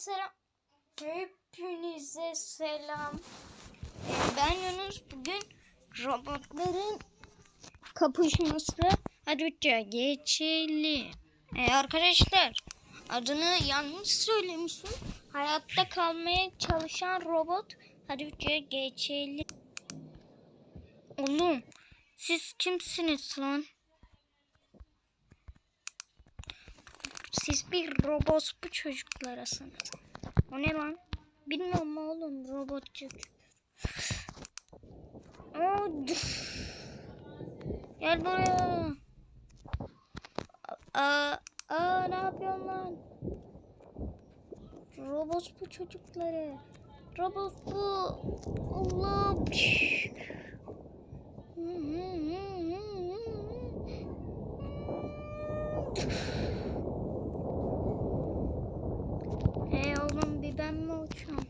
selam. Hepinize selam. Ee, Ben Yunus. Bugün robotların kapışması. Hadi videoya geçelim. Ee, arkadaşlar adını yanlış söylemişim. Hayatta kalmaya çalışan robot. Hadi videoya geçelim. Oğlum siz kimsiniz lan? Siz bir robot bu çocuklarasınız. O ne lan? Bilmiyorum oğlum robotçuk. Oo, düf. Gel buraya. Aa, aa ne yapıyorsun lan? Robot bu çocukları. Robot bu. Allah. Hey oğlum bir ben mi uçuyorum?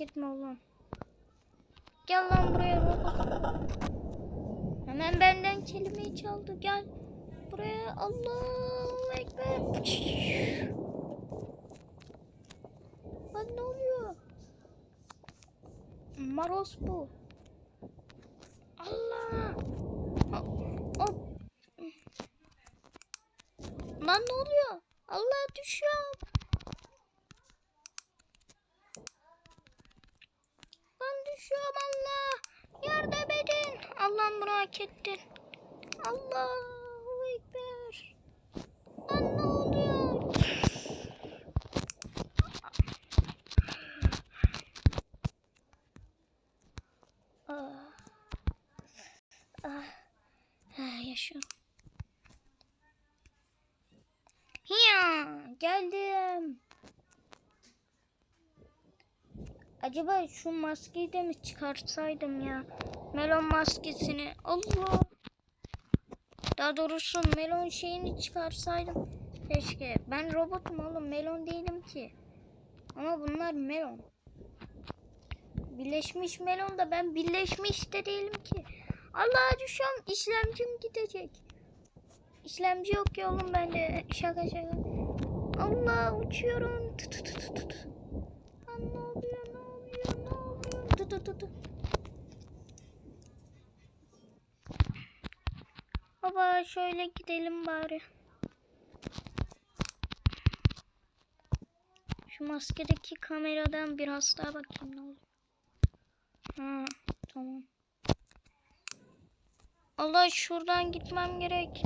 Etme oğlum. Gel lan buraya robot. Hemen benden kelimeyi çaldı. Gel buraya. Allahu Ekber. Lan ne oluyor? Maros bu. Allah. Hop. Lan ne oluyor? Allah düşüyorum. Lan düşüyorum Allah. Yardım edin. Allah'ım bunu hak ettin. Allahu Ekber. Lan ne oluyor? Ah. Ah. Ah, yaşıyorum. Acaba şu maskeyi de mi çıkarsaydım ya? Melon maskesini. Allah. Daha doğrusu melon şeyini çıkarsaydım. Keşke. Ben robotum oğlum. Melon değilim ki. Ama bunlar melon. Birleşmiş melon da ben birleşmiş de değilim ki. Allah düşüyorum. İşlemcim gidecek. İşlemci yok ya oğlum bende. Şaka şaka. Allah uçuyorum. Tut tut tut tut. Lan ne oluyor ne oluyor ne tut tut. tut. Baba şöyle gidelim bari. Şu maskedeki kameradan biraz daha bakayım ne oluyor. Ha tamam. Allah şuradan gitmem gerek.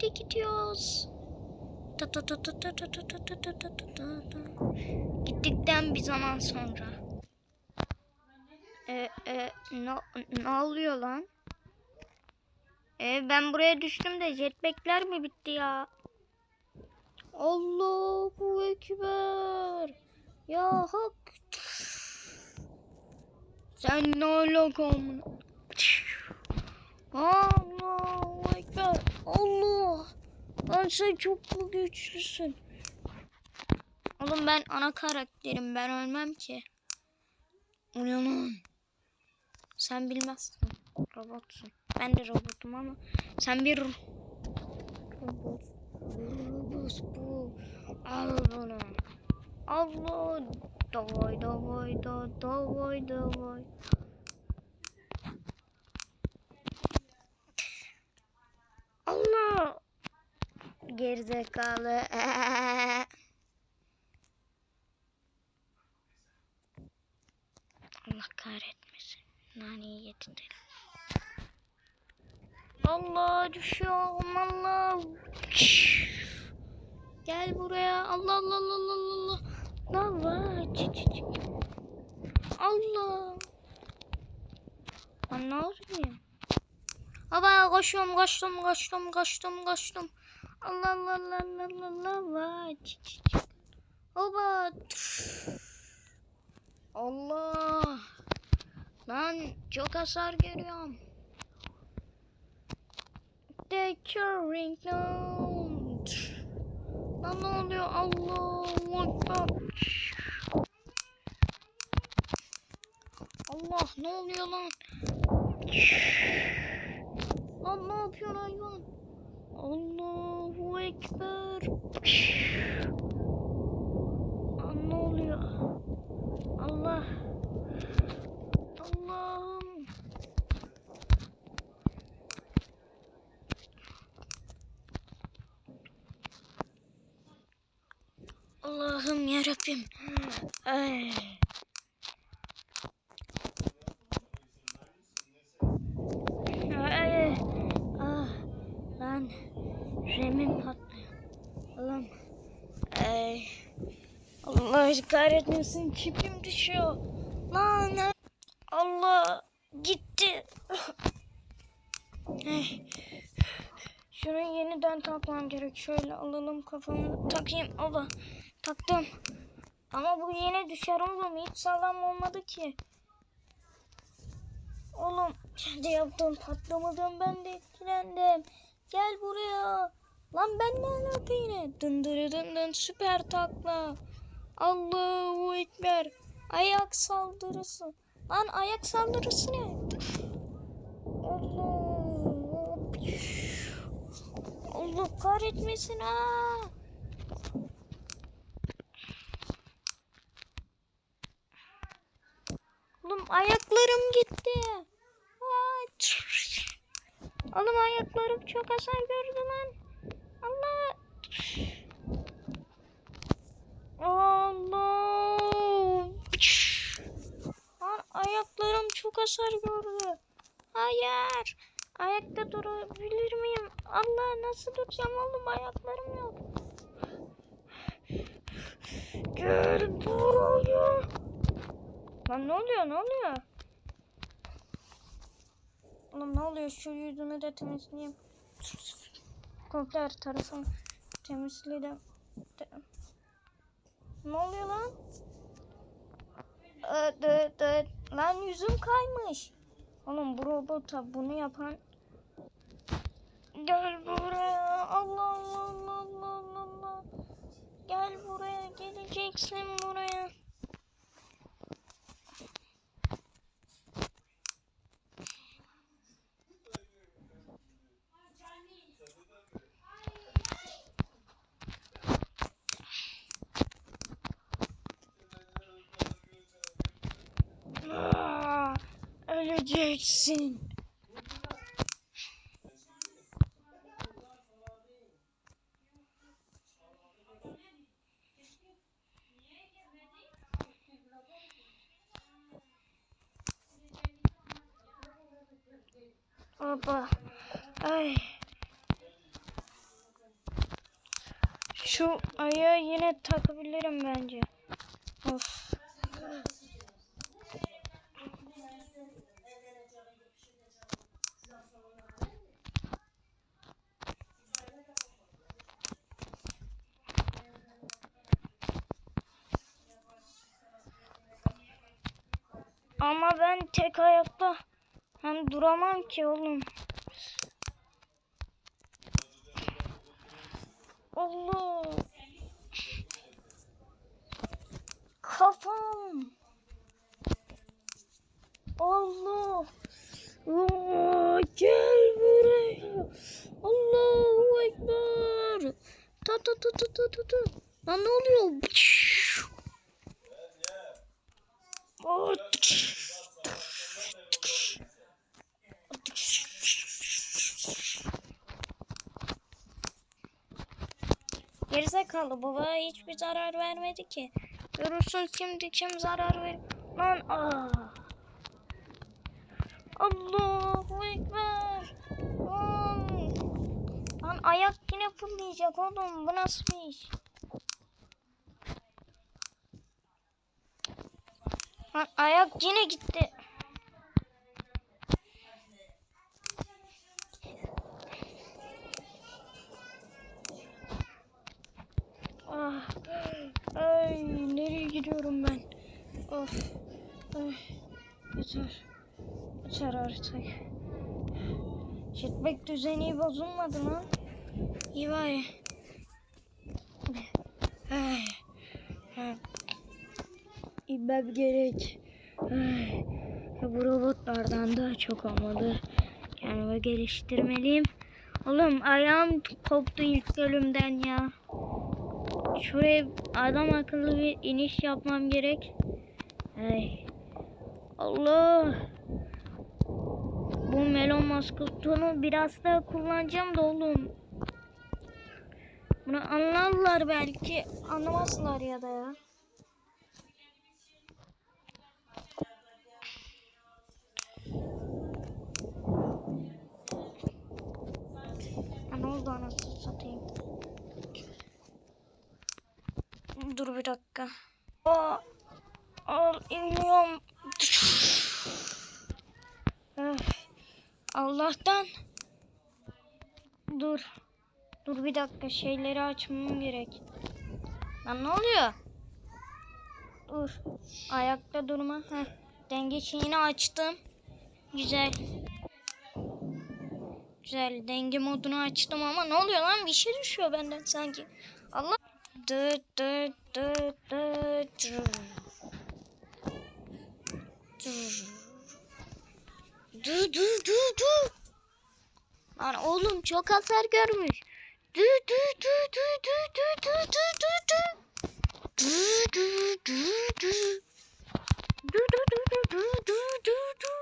Hadi gidiyoruz. Gittikten bir zaman sonra. E, e, ne, ne oluyor lan? E, ben buraya düştüm de jetpackler mi bitti ya? Allahu Ekber. Ya hak. Sen ne alakamın? Allahu Ekber. Allah. Lan sen çok mu güçlüsün? Oğlum ben ana karakterim. Ben ölmem ki. O ne lan? Sen bilmezsin. Robotsun. Ben de robotum ama sen bir robot. Robot bu. Al bunu. Allah. Davay davay da davay davay. Allah. Gerizekalı. Allah kahretmesin. Naneyi yedirdim. Allah düşüyorum Allah. Gel buraya. Allah Allah Allah Allah Allah. Allah. Allah. Lan ne yapayım? Baba koşuyorum koştum koştum koştum koştum. Allah Allah Allah Allah Allah Allah. Baba. Allah. Lan çok hasar görüyorum. The curing note. Lan ne oluyor? Allah. Ekber. Allah ne oluyor lan? Lan ne yapıyorsun hayvan? Allahu Ekber. Lan ne oluyor? Allah. Allah'ım. Allah'ım yarabbim. Ay. Ay. Ah. Lan. Remim patlıyor. Allah'ım. Ay. Allah kahretmesin çipim düşüyor. Lan. Allah gitti. Ay. Şurayı yeniden takmam gerek. Şöyle alalım kafamı takayım. Allah taktım. Ama bu yine düşer oğlum. Hiç sağlam olmadı ki. Oğlum kendi yaptığım patlamadan ben de etkilendim. Gel buraya. Lan ben ne alaka yine? Dındırı dın dın süper takla. Allahu Ekber. Ayak saldırısı. Lan ayak saldırısı ne? Allah. Allah kahretmesin ha. Oğlum ayaklarım gitti. Aa, Oğlum ayaklarım çok hasar gördü lan. Allah. Allah. Lan ayaklarım çok hasar gördü. Hayır. Ayakta durabilir miyim? Allah nasıl duracağım oğlum ayaklarım yok. Gel buraya. Lan ne oluyor ne oluyor? Oğlum ne oluyor şu yüzümü de temizleyeyim. Komple her tarafımı temizledim. Ne oluyor lan? De- de- Lan yüzüm kaymış. Oğlum bu robota bunu yapan Gel buraya. Allah Allah Allah Allah Allah. Gel buraya. Geleceksin buraya. Aa, öleceksin. Baba. Ay. Şu ayağı yine takabilirim bence. Of. Ama ben tek ayakta hem duramam ki oğlum. Allah. Kafam. Allah. Aa, gel buraya. Allahu Ekber. Ta ta ta ta ta ta. Lan ne oluyor? Gerizekalı baba hiçbir zarar vermedi ki. Görürsün şimdi kim zarar ver. Lan aa. Allahu Ekber. Lan. Lan ayak yine fırlayacak oğlum. Bu nasıl bir iş? Lan ayak yine gitti. Ah, ay nereye gidiyorum ben? Of, ay, yeter, yeter artık. Jetpack düzeni bozulmadı mı? İyi bari. Ay, ay. İnmem gerek. Ay, bu robotlardan daha çok olmalı. Kendimi geliştirmeliyim. Oğlum ayağım koptu ilk bölümden ya. Şuraya adam akıllı bir iniş yapmam gerek. Ay. Allah. Bu melon maskotunu biraz daha kullanacağım da oğlum. Bunu anlarlar belki. Anlamazlar ya da ya. Ha, ne. Dur bir dakika. Aa, al iniyorum. Öf. Allah'tan. Dur. Dur bir dakika şeyleri açmam gerek. Lan ne oluyor? Dur. Ayakta durma. Heh. Denge şeyini açtım. Güzel. Güzel. Denge modunu açtım ama ne oluyor lan? Bir şey düşüyor benden sanki. Allah. Dı dı dı dı dı. Dı dı dı dı. Lan oğlum çok hasar görmüş. Dü dü dü dü dü dü dü dü dü dü. Dü dü dü dü. Dü dü dü dü dü dü dü dü.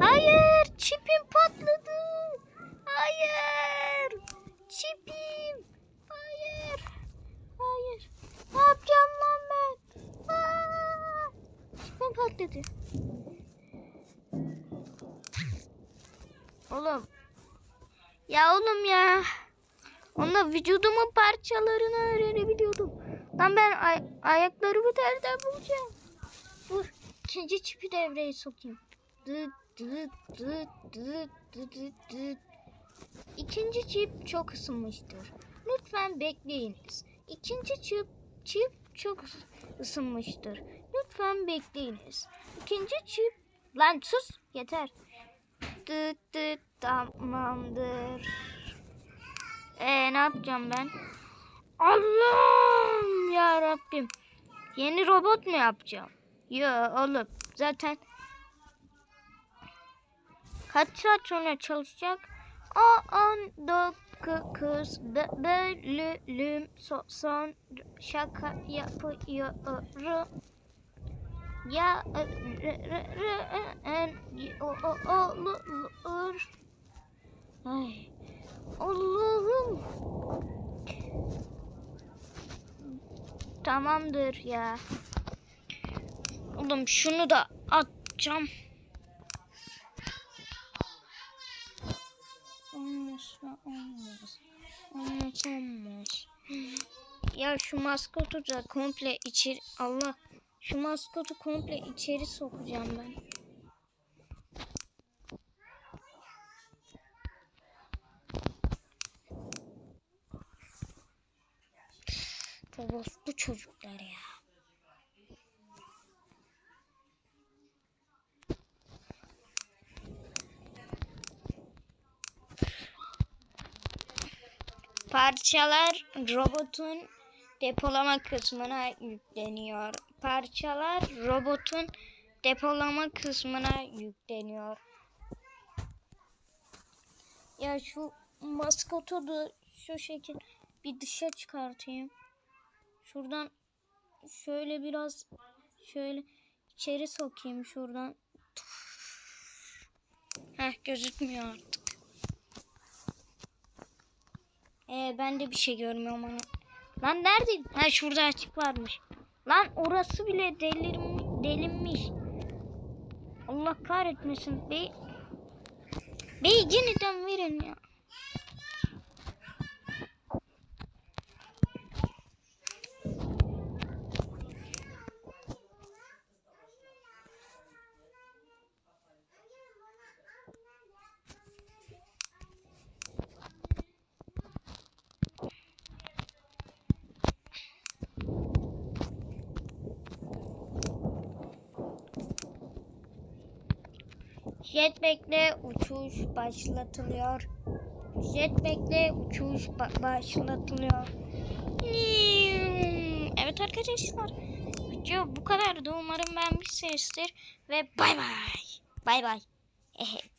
Hayır, çipim patladı. Hayır. Çipim. Hayır. Hayır. Ne yapacağım lan ben? Aa! Çipim patladı. Oğlum. Ya oğlum ya. Onunla vücudumun parçalarını öğrenebiliyordum. Lan ben ay- ayaklarımı nereden bulacağım? Dur. ikinci çipi devreye sokayım. Dıt dıt dıt dıt dıt dıt. İkinci çip çok ısınmıştır. Lütfen bekleyiniz. İkinci çip, çip çok ısınmıştır. Lütfen bekleyiniz. İkinci çip... Lan sus yeter. Dıt dıt tamamdır. Ee ne yapacağım ben? Allah'ım ya Rabbim. Yeni robot mu yapacağım? Yo oğlum zaten kaç saat sonra çalışacak? O 19 bö- bölüm so- son şaka yapıyorum. Ya olur. Ay Allah'ım. Tamamdır ya. Oğlum şunu da atacağım. Olmaz, olmaz. Olmaz, olmaz. Ya şu maskotu da komple içeri... Allah. Şu maskotu komple içeri sokacağım ben. Bu çocuklar ya. Parçalar robotun depolama kısmına yükleniyor. Parçalar robotun depolama kısmına yükleniyor. Ya şu maskotu da şu şekil bir dışa çıkartayım. Şuradan şöyle biraz şöyle içeri sokayım şuradan. Heh gözükmüyor artık. Ee, ben de bir şey görmüyorum hani. Lan nerede? Ha şurada açık varmış. Lan orası bile delim, delinmiş. Allah kahretmesin. Be Bey yeniden verin ya. Jetpack'le uçuş başlatılıyor. Jetpack'le uçuş ba- başlatılıyor. Evet arkadaşlar. video bu kadardı. Umarım beğenmişsinizdir. Ve bay bay. Bay bay.